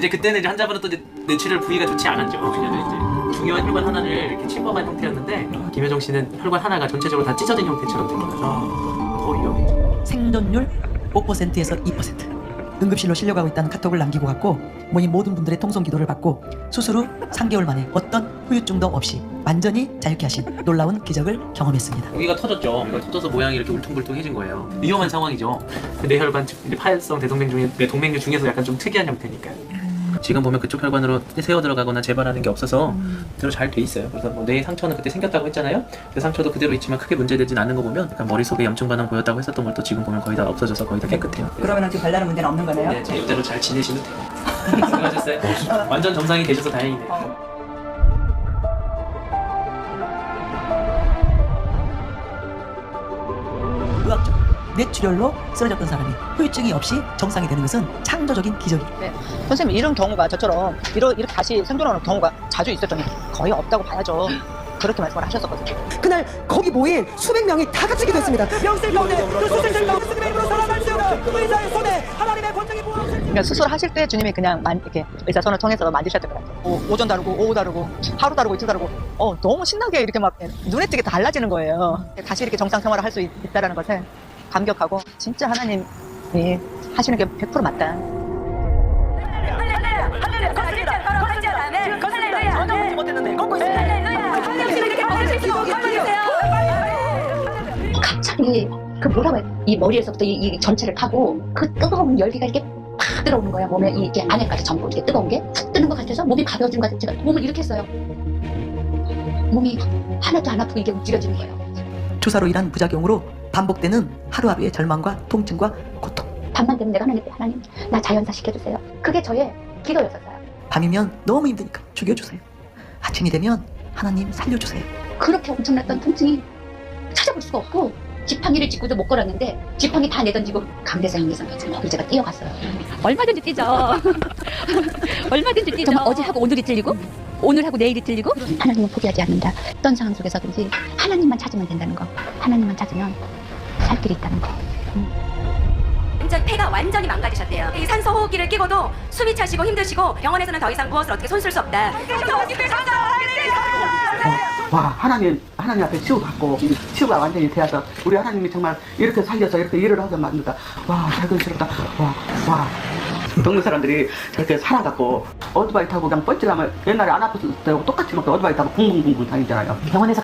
이제 그때는 이제 환자분은 또 이제 뇌출혈 부위가 좋지 않았죠. 왜냐면 이제 중요한 혈관 하나를 이렇게 침범한 형태였는데 김효정 씨는 혈관 하나가 전체적으로 다 찢어진 형태처럼 된 거라서 더 위험했죠. 생존율 5%에서 2%. 응급실로 실려가고 있다는 카톡을 남기고 갔고 모인 모든 분들의 통성 기도를 받고 수술 후 3개월 만에 어떤 후유증도 없이 완전히 자유케 하신 놀라운 기적을 경험했습니다. 여기가 터졌죠. 이거 터져서 모양이 이렇게 울퉁불퉁해진 거예요. 위험한 상황이죠. 뇌혈관 파열성 대동맥 중에 뇌동맥류 중에서 약간 좀 특이한 형태니까. 지금 보면 그쪽 혈관으로 세워 들어가거나 재발하는 게 없어서 그대로 잘 돼 있어요. 그래서 뭐뇌 상처는 그때 생겼다고 했잖아요. 그 상처도 그대로 있지만 크게 문제되진 않는 거 보면 약간 머릿속에 염증 반응 보였다고 했었던 것도 지금 보면 거의 다 없어져서 거의 다 깨끗해요. 그러면 지금 별다른 문제는 없는 거네요? 네, 제 이대로 잘 지내시면 돼요. 수고하셨어요. 완전 정상이 되셔서 다행이네요. 의학적 뇌출혈로 쓰러졌던 사람이 후유증이 없이 정상이 되는 것은 창조적인 기적이에요. 네. 선생님 이런 경우가 저처럼 이러, 이렇게 다시 생존하는 경우가 자주 있었더니 거의 없다고 봐야죠. 그렇게 말씀을 하셨었거든요. 그날 거기 모인 수백 명이 다 갇히게 됐습니다. 명실 가운데 그 수술실 가운데 스님의 이름으로 살아날 수 있는 의사의 손에 하나님의 권능이 부어 그러니까 수술하실 때 주님이 그냥 만, 이렇게 의사 손을 통해서 만지셨던 것 같아요. 오, 오전 다르고 오후 다르고 하루 다르고 이틀 다르고 어 너무 신나게 이렇게 막 눈에 띄게 달라지는 거예요. 다시 이렇게 정상 생활을 할 수 있다라는 것에 감격하고 진짜 하나님이 하시는 게 100% 맞다. 갑자기 그 뭐라고 해? 이 머리에서부터 이, 이 전체를 타고 그 뜨거운 열기가 이렇게 팍 들어오는 거야 몸에 이- 이게 안에까지 전부 이렇게 뜨거운 게툭 뜨는 것 같아서 몸이 가벼워진 것 같아서 제가 몸을 이렇게 했어요. 몸이 하나도 안 아프고 이게 움직여지는 거예요. 주사로 인한 부작용으로 반복되는 하루하루의 절망과 통증과 고통. 밤만 되면 내가 하나님께 하나님 나 자연사 시켜주세요 그게 저의 기도였었어요 밤이면 너무 힘드니까 죽여주세요. 아침이 되면 하나님 살려주세요. 그렇게 엄청났던 통증이 찾아볼 수가 없고 지팡이를 짚고도 못 걸었는데 지팡이 다 내던지고 강대상에서 거기 제가 뛰어갔어요 얼마든지 뛰죠. 얼마든지 뛰죠. 정말 어제 하고 오늘이 틀리고 오늘 하고 내일이 틀리고 하나님은 포기하지 않는다. 어떤 상황 속에서든지 하나님만 찾으면 된다는 거. 하나님만 찾으면 살 길이 있다는 거. 완전 폐가 완전히 망가지셨대요. 이 산소 호흡기를 끼고도 숨이 차시고 힘드시고 병원에서는 더 이상 무엇을 어떻게 손쓸 수 없다. 와 하나님 하나님 앞에 치유 받고 치유가 완전히 되어서 우리 하나님이 정말 이렇게 살려서 이렇게 일을 하게 만든다. 와 자연스럽다. 와 와. 동네 사람들이 저렇게 살아갖고 오토바이 타고 그냥 뻗질하면 옛날에 안 아팠을 때하고 똑같이 막 오토바이 타고 붕붕붕붕 다니잖아요. 병원에서